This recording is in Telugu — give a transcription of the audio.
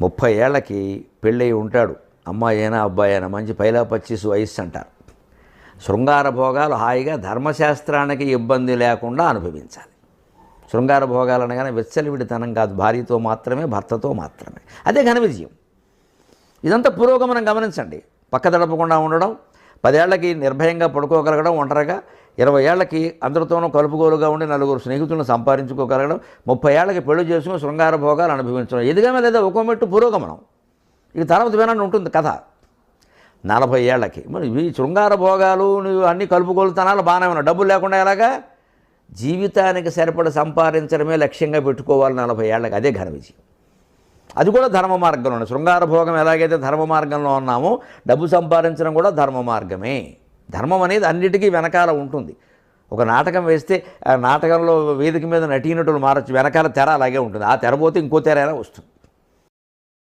ముప్పై ఏళ్ళకి పెళ్ళయి ఉంటాడు. అమ్మాయైనా అబ్బాయైనా మంచి పైలా పచ్చిసు వయస్సు అంటారు. శృంగార భోగాలు హాయిగా ధర్మశాస్త్రానికి ఇబ్బంది లేకుండా అనుభవించాలి. శృంగార భోగాలు అనగానే వెచ్చలివిడితనం కాదు. భార్యతో మాత్రమే భర్తతో మాత్రమే. అదే ఘన విజయం. ఇదంతా పురోగమనం గమనించండి. పక్క తడపకుండా ఉండడం పదేళ్ళకి నిర్భయంగా పడుకోగలగడం ఒంటరిగా ఇరవై ఏళ్ళకి అందరితోనూ కలుపుగోలుగా ఉండి నలుగురు స్నేహితులను సంపాదించుకోగలగడం ముప్పై ఏళ్ళకి పెళ్ళి చేసుకుని శృంగార భోగాలు అనుభవించడం. ఎదిగమే లేదా ఒక్కో మెట్టు పురోగమనం. ఇక తర్వాత వినాలని ఉంటుంది కథ. నలభై ఏళ్ళకి. మరి ఈ శృంగార భోగాలు నువ్వు అన్ని కలుపుకొలుతనాలు బాగానే ఉన్నాయి. డబ్బులు లేకుండా ఎలాగా? జీవితానికి సరిపడ సంపాదించడమే లక్ష్యంగా పెట్టుకోవాలి నలభై ఏళ్ళకి. అదే ఘన విజయం అది కూడా ధర్మ మార్గంలోనే. శృంగార భోగం ఎలాగైతే ధర్మ మార్గంలో ఉన్నామో డబ్బు సంపాదించడం కూడా ధర్మ మార్గమే. ధర్మం అనేది అన్నిటికీ వెనకాల ఉంటుంది. ఒక నాటకం వేస్తే ఆ నాటకంలో వేదిక మీద నటీనటులు మారచ్చు వెనకాల తెర అలాగే ఉంటుంది. ఆ తెర పోతే ఇంకో తెర ఎలా వస్తుంది.